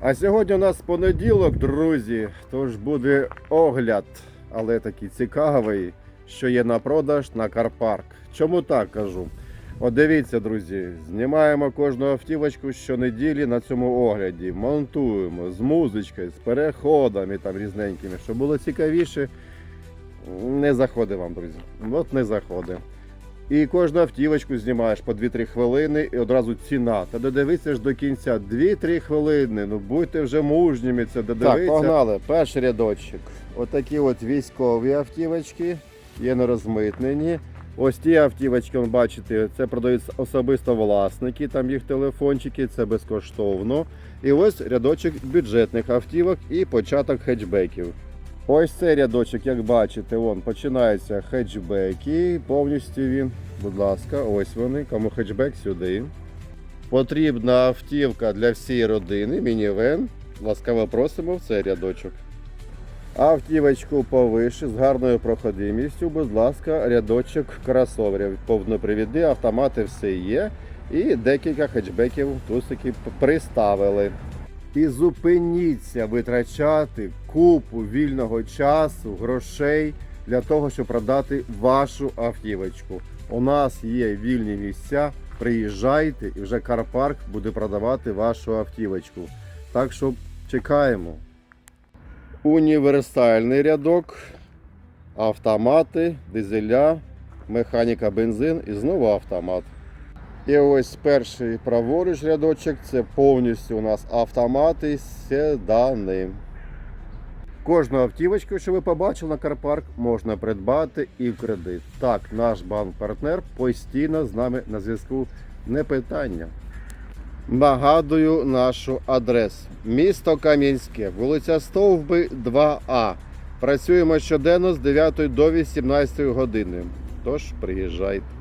А сьогодні у нас понеділок, друзі, тож буде огляд, але такий цікавий, що є на продаж на Карпарк. Чому так кажу? От дивіться, друзі, знімаємо кожну автівочку щонеділі на цьому огляді, монтуємо з музичкою, з переходами там різненькими, щоб було цікавіше. Не заходить вам, друзі. От не заходить. І кожну автівочку знімаєш по 2-3 хвилини і одразу ціна. Та додивися ж до кінця 2-3 хвилини. Ну будьте вже мужніми, це додивиться. Так, погнали. Перший рядочок. Отакі от військові автівочки, є не розмитнені. Ось ті автівочки, бачите, це продають особисто власники, там їх телефончики, це безкоштовно. І ось рядочок бюджетних автівок і початок хетчбеків. Ось цей рядочок, як бачите, вон починаються хетчбеки. Повністю він, будь ласка, ось вони. Кому хетчбек сюди. Потрібна автівка для всієї родини, мінівен. Ласкаво просимо в цей рядочок. Автівочку повише з гарною проходимістю, будь ласка, рядочок кросоверів. Повнопривідні автомати все є. І декілька хетчбеків тусики приставили. І зупиніться витрачати купу вільного часу, грошей для того, щоб продати вашу автівочку. У нас є вільні місця. Приїжджайте і вже Карпарк буде продавати вашу автівочку. Так що чекаємо. Універсальний рядок, автомати, дизеля, механіка бензин і знову автомат. І ось перший праворуч рядочок це повністю у нас автомати, седани. Кожну автівочку, що ви побачили на Карпарк, можна придбати і в кредит. Так, наш банк-партнер постійно з нами на зв'язку. Не питання. Нагадую нашу адресу. Місто Кам'янське, вулиця Стовби, 2А. Працюємо щоденно з 9 до 18 години. Тож приїжджайте.